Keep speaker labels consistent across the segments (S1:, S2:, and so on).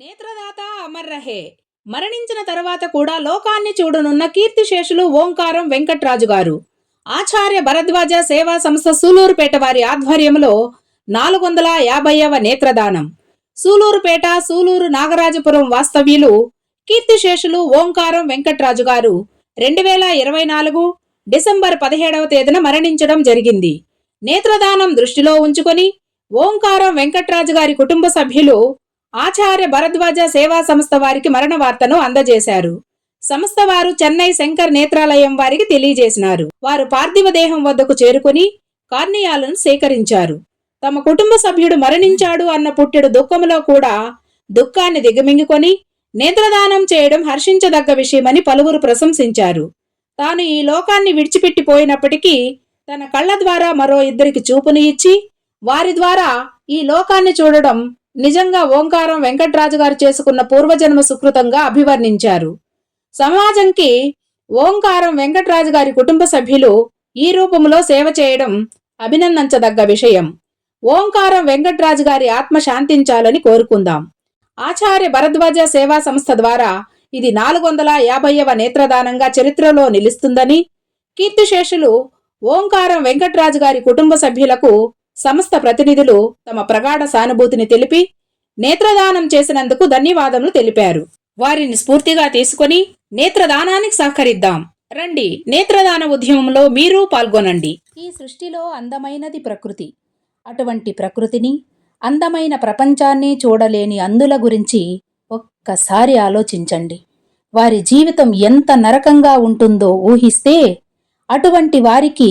S1: నేత్రదాత అమర్ రహే మరణించిన తర్వాత కూడా లోకాన్ని చూడనున్న కీర్తిశేషులు ఓంకారం వెంకట్రాజు గారు. ఆచార్య భరద్వాజ సేవా సంస్థ సూలూరుపేట వారి ఆధ్వర్యంలో నాలుగు వందల యాభైవ నేత్రదానం. సూలూరుపేట సూలూరు నాగరాజపురం వాస్తవ్యులు కీర్తిశేషులు ఓంకారం వెంకట్రాజు గారు రెండు వేల ఇరవై నాలుగు డిసెంబర్ పదిహేడవ తేదీన మరణించడం జరిగింది. నేత్రదానం దృష్టిలో ఉంచుకొని ఓంకారం వెంకట్రాజు గారి కుటుంబ సభ్యులు ఆచార్య భరద్వాజ సేవా సంస్థ వారికి మరణ వార్తను అందజేశారు. సంస్థ వారు చెన్నై శంకర్ నేత్రాలయం వారికి తెలియజేసినారు. వారు పార్థివ దేహం వద్దకు చేరుకుని కార్నియాలను సేకరించారు. తమ కుటుంబ సభ్యుడు మరణించాడు అన్న పుట్టెడు దుఃఖములో కూడా దుఃఖాన్ని దిగమింగుకొని నేత్రదానం చేయడం హర్షించదగ్గ విషయమని పలువురు ప్రశంసించారు. తాను ఈ లోకాన్ని విడిచిపెట్టిపోయినప్పటికీ తన కళ్ళ ద్వారా మరో ఇద్దరికి చూపుని ఇచ్చి వారి ద్వారా ఈ లోకాన్ని చూడడం నిజంగా ఓంకారం వెంకట్రాజు గారు చేసుకున్న పూర్వజన్మ సుకృతంగా అభివర్ణించారు. సమాజంకి ఓంకారం వెంకట్రాజు గారి కుటుంబ సభ్యులు ఈ రూపంలో సేవ చేయడం అభినందించదగ్గ విషయం. ఓంకారం వెంకట్రాజు గారి ఆత్మ శాంతించాలని కోరుకుందాం. ఆచార్య భరద్వాజ సేవా సంస్థ ద్వారా ఇది నాలుగు వందల యాభైవ నేత్రదానంగా చరిత్రలో నిలుస్తుందని కీర్తిశేషులు ఓంకారం వెంకట్రాజు గారి కుటుంబ సభ్యులకు సంస్థ ప్రతినిధులు తమ ప్రగాఢ సానుభూతిని తెలిపి నేత్రదానం చేసినందుకు ధన్యవాదములు తెలిపారు. వారిని స్ఫూర్తిగా తీసుకొని నేత్రదానానికి సహకరిద్దాం. రండి నేత్రదాన ఉద్యమంలో మీరు పాల్గొనండి. ఈ సృష్టిలో అందమైనది ప్రకృతి. అటువంటి ప్రకృతిని అందమైన ప్రపంచాన్ని చూడలేని అందుల గురించి ఒక్కసారి ఆలోచించండి. వారి జీవితం ఎంత నరకంగా ఉంటుందో ఊహిస్తే అటువంటి వారికి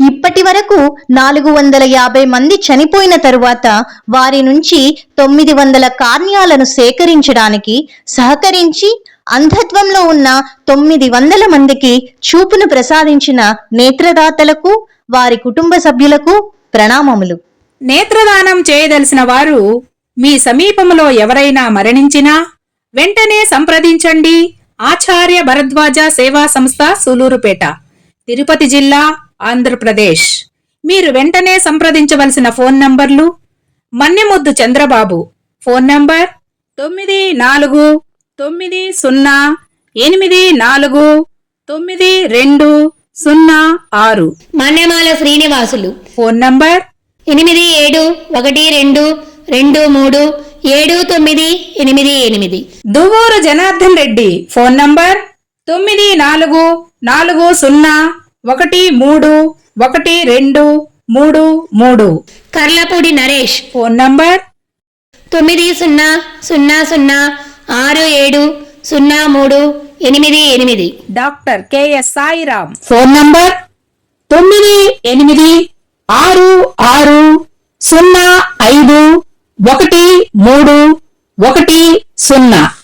S2: ఇప్పటి వరకు నాలుగు వందల యాభై మంది చనిపోయిన తరువాత వారి నుంచి తొమ్మిది వందల కార్యాలను సేకరించడానికి సహకరించి అంధత్వంలో ఉన్న తొమ్మిది వందల మందికి చూపును ప్రసాదించిన నేత్రదాతలకు వారి కుటుంబ సభ్యులకు ప్రణామములు.
S1: నేత్రదానం చేయదలిసిన వారు మీ సమీపంలో ఎవరైనా మరణించినా వెంటనే సంప్రదించండి. ఆచార్య భరద్వాజ సేవా సంస్థ సూలూరుపేట తిరుపతి జిల్లా ఆంధ్రప్రదేశ్. మీరు వెంటనే సంప్రదించవలసిన ఫోన్ నంబర్లు మన్నెముద్దు చంద్రబాబు. ఫోన్ నంబర్ తొమ్మిది నాలుగు తొమ్మిది సున్నా ఎనిమిది నాలుగు తొమ్మిది రెండు సున్నా ఆరు.
S3: మాన్యమాల శ్రీనివాసులు.
S1: ఫోన్ నంబర్
S3: ఎనిమిది ఏడు ఒకటి రెండు రెండు మూడు ఏడు తొమ్మిది ఎనిమిది ఎనిమిది.
S1: దువ్వూరు జనార్దన్ రెడ్డి. ఫోన్ నంబర్ తొమ్మిది నాలుగు నాలుగు సున్నా ఒకటి మూడు ఒకటి రెండు మూడు మూడు.
S3: కర్లపూడి నరేష్.
S1: Phone number?
S3: తొమ్మిది సున్నా సున్నా సున్నా ఆరు ఏడు సున్నా మూడు ఎనిమిది ఎనిమిది.
S1: Doctor KS Sairam. Phone number? తొమ్మిది ఎనిమిది ఆరు ఆరు సున్నా ఐదు ఒకటి మూడు ఒకటి సున్నా.